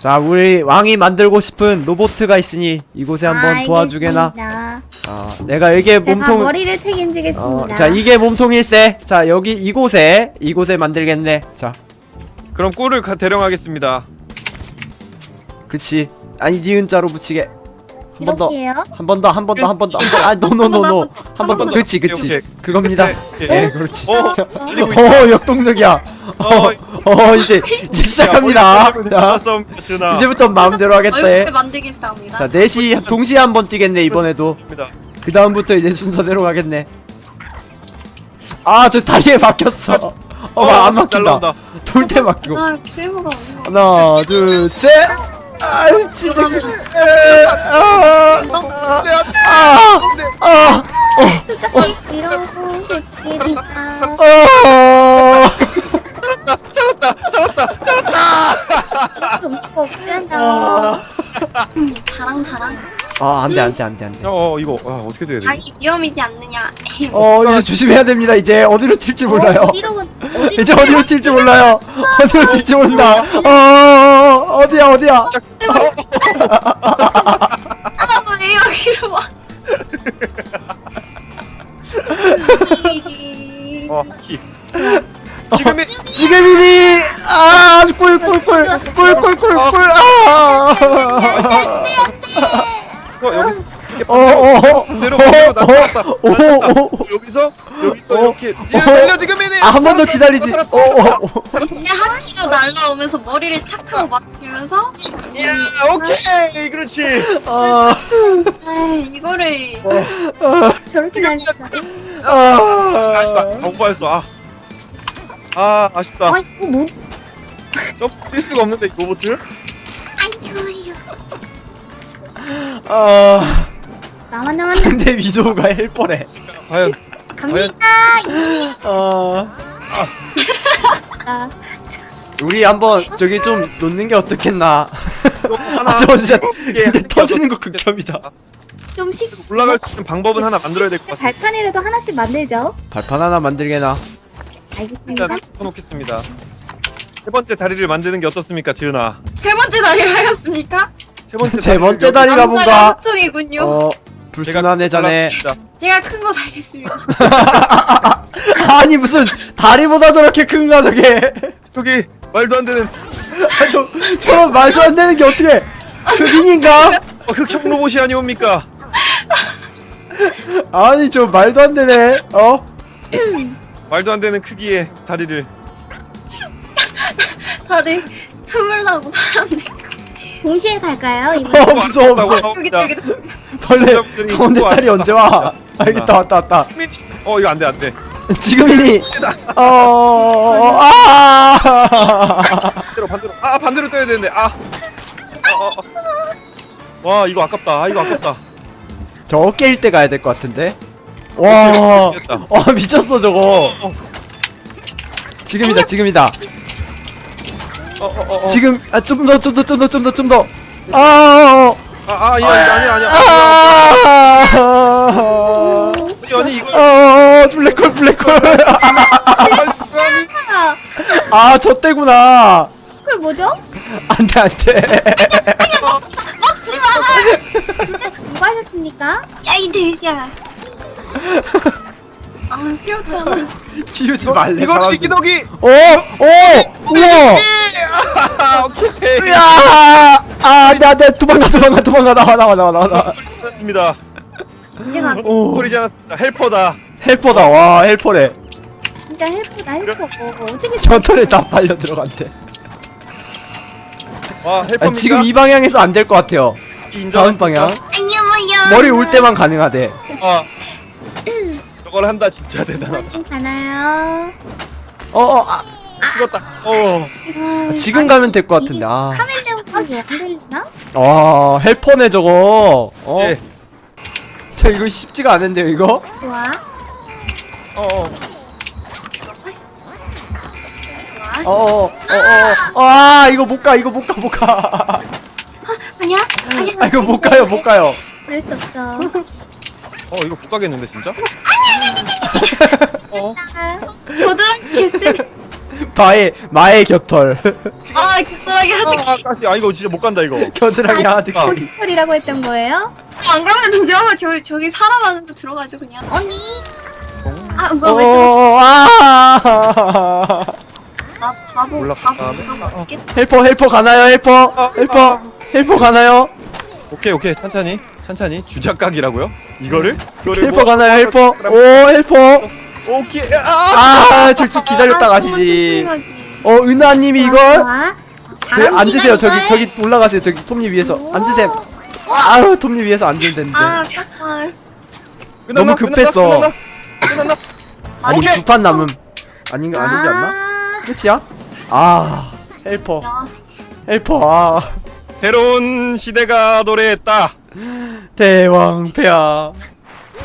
자 우리 왕이 만들고 싶은 로보트가 있으니 이곳에 한번 아, 도와주게나. 알겠습니다. 아 내가 여기에 제가 몸통 머리를 책임지겠습니다. 어, 자 이게 몸통일세. 자 여기 이곳에 이곳에 만들겠네. 자. 그럼 꿀을 가- 대령하겠습니다. 그치. 아니 니은 자로 붙이게. 한 번 더. 이렇게요? 한 번 더 한 번 더 한 번 더. 아 노노노노 한 번 더. 더. 그치. 오케이, 그치 오케이. 그겁니다. 그렇지. 어, 자, 찔리고 있다. 어 역동적이야. 어, 어 이제 이제 시작합니다. 자, 싸움 준아. 이제부터 마음대로 하겠대. 얼굴 만들기 싸움이다. 자 넷이 동시에 한 번 뛰겠네 이번에도. 입니다. 그 다음부터 이제 순서대로 가겠네. 아 저 다리에 막혔어. 어안 잘 막힌다. 돌 때 막히고. 아, 실무가 없는 거. 하나 둘 셋. 아 진짜. 아아아 이러고 있습니다. 아, 살았다, 살았다. 점수가 없잖아. 아, 자랑 자랑. 아 안돼 안돼 안돼 안돼 어, 이거 아, 어떻게 돼야 아, 되지? 이 위험이지 않느냐. 어 이제 조심해야 됩니다 이제 어디로 튈지 몰라요 어디로 어디로 이제 어디로 튈지 몰라요 어디로 튈지 몰라 어 어디야 어디야 아, 왜 여기로 와? 이- 어, 키. 지금이 지금이니 아 꿀꿀꿀꿀꿀꿀꿀 아. 여기 여기서 여기서 이렇게 지금이니 한번더 기다리지. 살았다, 기가 날라오면서 머리를 탁 하고 막히면서 야 오케이 그렇지 아. 이거를 저렇게 날리지 아. 너무 했어 아 아, 아쉽다. 아 이거 뭐? 점뛸 수가 없는데 이 로봇. 안 좋아요. 아 나만 나만 상대 위도우가 헬퍼래 과연 갑니다. 아 아, 우리 한번 저기 좀 놓는 게 어떻겠나 하나 아저 진짜 이게 근데 한 터지는 거 극혐이다 좀씩 올라갈 수 있는 방법은 하나 만들어야 될 것 같아. 발판이라도 하나씩 만들죠. 발판 하나 만들게나 알겠습니다. 일단 해놓겠습니다. 세 번째 다리를 만드는 게 어떻습니까, 지은아? 세 번째 날이 하였습니까? 세 번째, 세 번째 다리가 남자가 뭔가 합종이군요. 어 여기- 불순하네 자네 제가 제가 큰 거 달겠습니다. 아니 무슨 다리보다 저렇게 큰가 저게 속이 말도 안 되는 아, 저 저런 말도 안 되는 게 어떻게 흑인인가? 어, 흑형 로봇이 아니옵니까? 아니 저 말도 안 되네 어? 말도 안 되는 크기의 다리를. 다들 숨을 나고 사람들. 동시에 갈까요? 이거 어 무서워 무서워. 나옵니다. 저기 벌레 가운데 딸이. 언제 와? 알겠다 왔다 왔다. 어 이거 안돼 안돼. 지금이니? 어아! 반대로 반대로. 아 반대로 떠야 되는데. 아. 어, 어, 어. 와 이거 아깝다. 아 이거 아깝다. 저 어깨일 때 가야 될 것 같은데 와 됐다. 와 미쳤어 저거 어, 지금이다 지금이다 어, 어, 어, 어. 지금 아 좀 더 좀 더 좀 더 좀 더 좀 더 아, 아, 아, 이거 아니야, 아니야, 아니야. 아, 아니, 아니, 이거. 어, 블랙홀 블랙홀 아저 때구나 그걸 뭐죠? 안돼 안돼 누가 하셨습니까? 야 이들야. 아 귀엽잖아. 키우지 말래 이거. 기기덕이. 오! 오! 우와! 아, 오케이. 으아! 아, 나, 나, 도망가, 도망가, 도망가, 나와, 나와, 나와, 나와, 나와. 소리 지났습니다. 제가 오, 소리 지났습니다. 헬퍼다. 헬퍼다, 와, 헬퍼래. 진짜 헬프다 헬프. 어떻게 저 털에 다 빨려 들어간대. 와? 아, 지금 이 방향에서 안 될 것 같아요. 다음 방향. 안녕하세요. 머리 올 때만 가능하대. 아, 저걸 한다, 진짜 대단하다. 좀 가나요? 어, 어, 아, 죽었다. 어. 음, 지금 가면 될 것 같은데, 아. 카멜레온이 안 들리나? 와, 헬퍼네, 저거. 어? 예. 저 이거 쉽지가 않은데요, 이거? 좋아. 어, 어. 어, 어, 어, 어, 아, 이거 못 가, 이거 못 가, 못 가. 아니야? 아니야. 아, 이거 못 가요, 못 가요. 그럴 수 없어. 어, 이거 못 가겠는데, 진짜? 어? 아, 겨드랑이 개쓰. 마의, 마의 곁털. 아 겨드랑이 하드 아, 가시. 아 이거 진짜 못 간다 이거. 겨드랑이 하드 아. 캐리 소리라고 했던 거예요? 안 가면 되죠? 저기 저기 사람 데 들어가죠 그냥. 언니. 아 뭐야 왜 들어? 어아 나 바보 올라갔다 바보? 이거 아, 어. 먹겠. 헬퍼 헬퍼 가나요 헬퍼 헬퍼 헬퍼 가나요 오케이 오케이 천천히 천천히 주작각이라고요? 이거를? 이거를 헬퍼 뭐- 가나요 헬퍼 오 헬퍼 오케이. 아. 아 저쪽 기다렸다 가시지 가지. 어 은하님이 이걸 아, 저기 잘합니다, 앉으세요 저기. 저기 올라가세요 저기 톱니 위에서 앉으세요 아유 톱니 위에서 앉으면 되는데 아? 너무 급했어. 끝났나? 아니. 두 판 남음 아닌가 아니지 않나 아, 끝이야 아 헬퍼 야 헬퍼 아 새로운 시대가 노래했다. 대왕 폐하